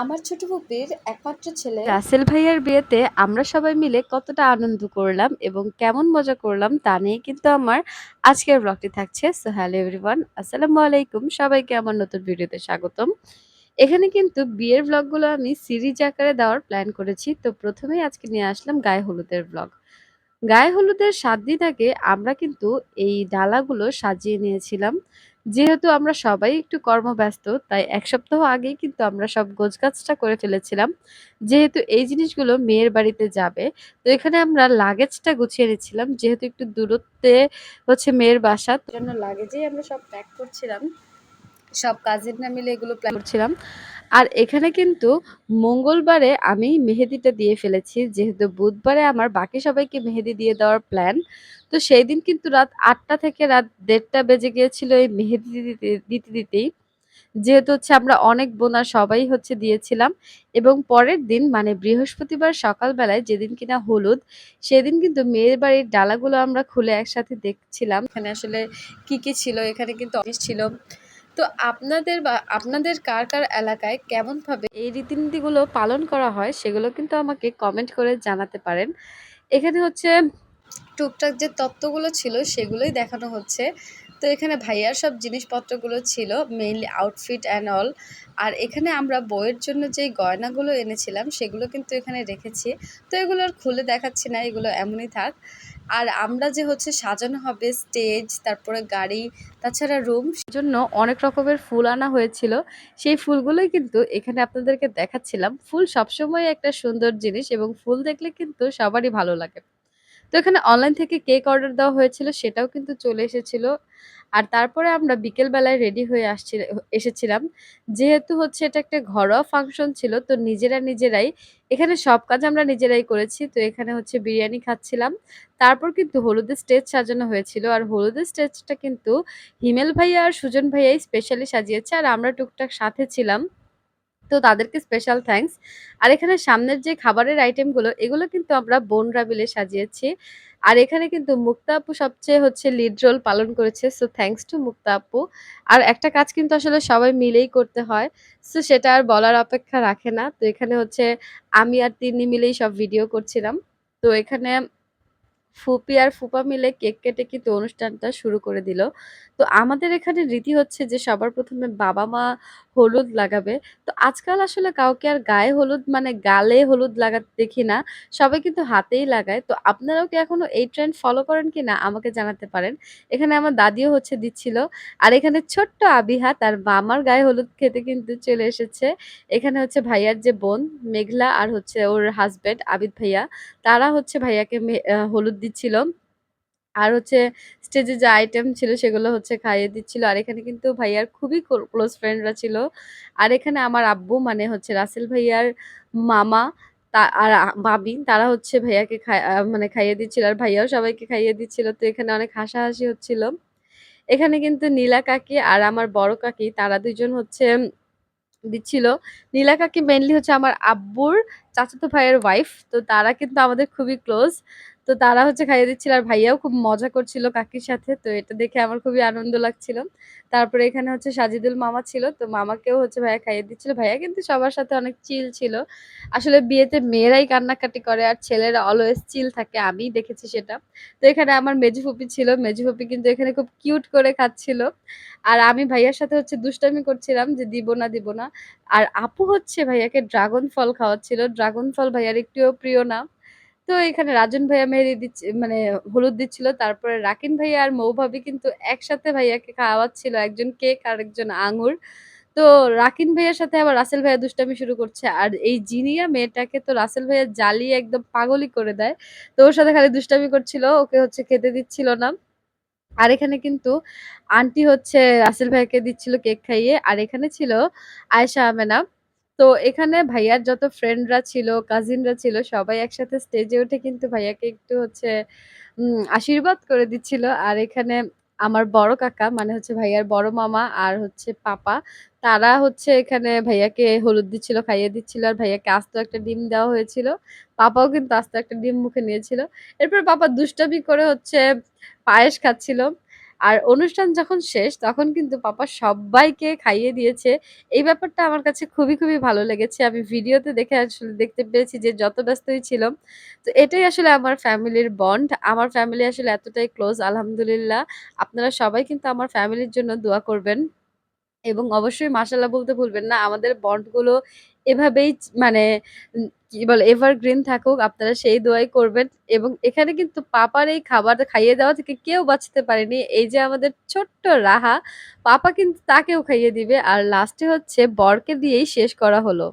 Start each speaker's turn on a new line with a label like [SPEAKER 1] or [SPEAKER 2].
[SPEAKER 1] আমার ছোট ফুপির একমাত্র ছেলে।
[SPEAKER 2] রাসেল ভাইয়ার বিয়েতে আমরা সবাই মিলে কতটা আনন্দ করলাম এবং কেমন মজা করলাম তা নিয়ে কিন্তু আমার আজকের ব্লগটি থাকছে। সো হ্যালো এভরিওয়ান আসসালামু আলাইকুম। সবাইকে আমার নতুন ভিডিওতে স্বাগতম। এখানে কিন্তু বিয়ের ব্লগগুলো আমি সিরিজ আকারে দেওয়ার প্ল্যান করেছি। তো প্রথমেই আজকে নিয়ে আসলাম গায়ে হলুদের ব্লগ গায়ে হলুদের সাত দিন আগে আমরা কিন্তু এই ডালাগুলো সাজিয়ে নিয়েছিলাম। যেহেতু আমরা সবাই একটু কর্মব্যস্ত, তাই এক সপ্তাহ আগেই কিন্তু আমরা সব গোছগাছটা করে ফেলেছিলাম। যেহেতু এই জিনিসগুলো মেয়ের বাড়িতে যাবে, তো এখানে আমরা লাগেজটা গুছিয়ে নিচ্ছিলাম। যেহেতু একটু দূরত্বে হচ্ছে মেয়ের বাসা, তো জন্য লাগেজেই আমরা সব প্যাক করছিলাম। সব কাজের না মিলে এগুলো প্ল্যান করছিলাম। আর এখানে কিন্তু মঙ্গলবারে আমি মেহেদিটা দিয়ে ফেলেছি। যেহেতু বুধবারে আমার বাকি সবাইকে মেহেদি দিয়ে দেওয়ার প্ল্যান। তো সেই দিন কিন্তু রাত আটটা থেকে রাত দেড়টা বেজে গিয়েছিল এই মেহেদি দিতে দিতে দিতেই। যেহেতু হচ্ছে আমরা অনেক বোনা সবাই হচ্ছে দিয়েছিলাম এবং পরের দিন মানে বৃহস্পতিবার সকালবেলায় যেদিন কিনা হলুদ, সেদিন কিন্তু মেয়ের বাড়ির ডালাগুলো আমরা খুলে একসাথে দেখছিলাম। এখানে আসলে কি, কি ছিল এখানে কিন্তু অফিস ছিল। তো আপনাদের বা আপনাদের কার, কার এলাকায় কেমনভাবে এই রীতিনীতিগুলো পালন করা হয় সেগুলো কিন্তু আমাকে কমেন্ট করে জানাতে পারেন। এখানে হচ্ছে টুকটাক যে তত্ত্বগুলো ছিল সেগুলোই দেখানো হচ্ছে। তো এখানে ভাইয়ার সব জিনিসপত্রগুলো ছিল মেইনলি আউটফিট অ্যান্ড অল। আর এখানে আমরা বইয়ের জন্য যেই গয়নাগুলো এনেছিলাম সেগুলো কিন্তু এখানে রেখেছি। তো এগুলো আর খুলে দেখাচ্ছি না, এগুলো এমনই থাক। আর আমরা যে হচ্ছে সাজানো হবে স্টেজ, তারপরে গাড়ি, তাছাড়া রুম জন্য অনেক রকমের ফুল আনা হয়েছিল। সেই ফুলগুলোই কিন্তু এখানে আপনাদেরকে দেখাচ্ছিলাম। ফুল সবসময় একটা সুন্দর জিনিস এবং ফুল দেখলে কিন্তু সবারই ভালো লাগে। তো এখানে অনলাইন থেকে কেক অর্ডার দেওয়া হয়েছিল, সেটাও কিন্তু চলে এসেছিল। আর তারপরে আমরা বিকেল বেলায় রেডি হয়ে আসছি এসেছিলাম। যেহেতু হচ্ছে এটা একটা ঘরোয়া ফাংশন ছিল, তো নিজেরা নিজেরাই, এখানে সব কাজ আমরা নিজেরাই করেছি। তো এখানে হচ্ছে বিরিয়ানি খাচ্ছিলাম। তারপর কিন্তু হলুদের স্টেজ সাজানো হয়েছিল। আর হলুদের স্টেজটা কিন্তু হিমেল ভাইয়া আর সুজন ভাইয়াই স্পেশালি সাজিয়েছে। আর আমরা টুকটাক সাথে ছিলাম। তো তাদেরকে স্পেশাল থ্যাংকস। আর এখানে সামনের যে খাবারের আইটেমগুলো এগুলো কিন্তু আমরা বোনরা মিলে সাজিয়েছি। আর এখানে কিন্তু মুক্তা আপু সবচেয়ে হচ্ছে লিড রোল পালন করেছে। সো থ্যাংকস টু মুক্তা আপু। আর একটা কাজ কিন্তু আসলে সবাই মিলেই করতে হয়। সো সেটা আর বলার অপেক্ষা রাখে না। তো এখানে হচ্ছে আমি আর তিনি মিলেই সব ভিডিও করছিলাম। তো এখানে ফুপি আর ফুপা মিলে কেক কেটে কিন্তু অনুষ্ঠানটা শুরু করে দিল। তো আমাদের এখানে রীতি হচ্ছে যে সবার প্রথমে বাবা-মা হলুদ লাগাবে। তো আজকাল আসলে কাউকে আর গায়ে হলুদ মানে গালে হলুদ লাগাতে দেখি না। সবাই কিন্তু হাতেই লাগায়। তো আপনারাও কি এখনও এই ট্রেন্ড ফলো করেন কিনা আমাকে জানাতে পারেন। এখানে আমার দাদিও হচ্ছে দিচ্ছিল। আর এখানে ছোট্ট আবিহা, তার মামার গায়ে হলুদ খেতে কিন্তু চলে এসেছে। এখানে হচ্ছে ভাইয়ার যে বোন, মেঘলা, আর হচ্ছে ওর হাসব্যান্ড আবিদ ভাইয়া তারা হচ্ছে ভাইয়াকে মে হলুদ দিচ্ছিল। আর হচ্ছে স্টেজে যে আইটেম ছিল সেগুলো হচ্ছে খাইয়ে দিচ্ছিল। আর এখানে কিন্তু ভাইয়ার খুবই ক্লো ক্লোজ ফ্রেন্ডরা ছিল। আর এখানে আমার আব্বু মানে হচ্ছে রাসেল ভাইয়ার মামা আর মামি তারা হচ্ছে ভাইয়াকে মানে খাইয়ে দিচ্ছিল। আর ভাইয়াও সবাইকে খাইয়ে দিচ্ছিল। তো এখানে অনেক হাসাহাসি হচ্ছিল। এখানে কিন্তু নীলা কাকি আর আমার বড় কাকি, তারা দুজন হচ্ছে দিচ্ছিল। নীলা কাকি মেনলি হচ্ছে আমার আব্বুর চাচাতো ভাইয়ের ওয়াইফ। তো তারা কিন্তু আমাদের খুবই ক্লোজ। তো তারা হচ্ছে খাইয়ে দিচ্ছিল আর ভাইয়াও খুব মজা করছিল কাকির সাথে। তো এটা দেখে আমার খুবই আনন্দ লাগছিল। তারপরে এখানে হচ্ছে সাজিদুল মামা ছিল। তো মামাকেও হচ্ছে ভাইয়া খাইয়ে দিচ্ছিল। ভাইয়া কিন্তু সবার সাথে অনেক চিল ছিল। আসলে বিয়েতে মেয়েরাই কান্নাকাটি করে আর ছেলেরা অলওয়েজ চিল থাকে। আমিই দেখেছি সেটা। তো এখানে আমার মেজো ফুপি ছিল। মেজো ফুপি কিন্তু এখানে খুব কিউট করে খাচ্ছিল। আর আমি ভাইয়ার সাথে হচ্ছে দুষ্টামি করছিলাম যে দিব না, দিব না। আর আপু হচ্ছে ভাইয়াকে ড্রাগন ফল খাওয়াচ্ছিল। ড্রাগন ফল ভাইয়ার একটুও প্রিয় না। তো এখানে রাজন ভাইয়া মেহেদি দিচ্ছি মানে হলুদ দিচ্ছিল। তারপরে রাকিন ভাইয়া আর মৌ ভাবি কিন্তু একসাথে ভাইয়াকে খাওয়াচ্ছিল। একজন কেক আর একজন আঙুর। তো রাকিন ভাইয়ার সাথে আবার রাসেল ভাইয়া দুষ্টামি শুরু করছে। আর এই জিনিয়া মেয়েটাকে তো রাসেল ভাইয়া জ্বালিয়ে একদম পাগলই করে দেয়। তো ওর সাথে খালি দুষ্টামি করছিল। ওকে হচ্ছে খেতে দিচ্ছিল না। আর এখানে কিন্তু আন্টি হচ্ছে রাসেল ভাইয়াকে দিচ্ছিল কেক খাইয়ে। আর এখানে ছিল আয়েশা আমেনা। তো এখানে ভাইয়ার যত ফ্রেন্ডরা ছিল, কাজিনরা ছিল সবাই একসাথে স্টেজে উঠে কিন্তু ভাইয়াকে একটু হচ্ছে আশীর্বাদ করে দিচ্ছিল। আর এখানে আমার বড় কাকা মানে হচ্ছে ভাইয়ার বড় মামা আর হচ্ছে পাপা তারা হচ্ছে এখানে ভাইয়াকে হলুদ দিচ্ছিল, খাইয়ে দিচ্ছিল। আর ভাইয়াকে আস্ত একটা ডিম দেওয়া হয়েছিল। পাপাও কিন্তু আস্ত একটা ডিম মুখে নিয়েছিল। এরপর পাপা দুষ্টামি করে হচ্ছে পায়েস খাচ্ছিল। আর অনুষ্ঠান যখন শেষ তখন কিন্তু পাপা সবাইকে খাইয়ে দিয়েছে। এই ব্যাপারটা আমার কাছে খুবই, খুবই ভালো লেগেছে। আমি ভিডিওতে দেখে আসলে দেখতে পেয়েছি যে যত ব্যস্তই ছিলাম। তো এটাই আসলে আমার ফ্যামিলির বন্ড। আমার ফ্যামিলি আসলে এতটাই ক্লোজ আলহামদুলিল্লাহ। আপনারা সবাই কিন্তু আমার ফ্যামিলির জন্য দোয়া করবেন। এবং অবশ্যই মাসাল্লাহ বলতে ভুলবেন না। আমাদের বন্ডগুলো এভাবেই মানে কি বলে এভারগ্রিন থাকুক আপনারা সেই দোয়াই করবেন। এবং এখানে কিন্তু পাপার এই খাবার খাইয়ে দেওয়া থেকে কেউ বাঁচতে পারেনি। এই যে আমাদের ছোট্ট রাহা, পাপা কিন্তু তাকেও খাইয়ে দিবে। আর লাস্টে হচ্ছে বরকে দিয়েই শেষ করা হলো।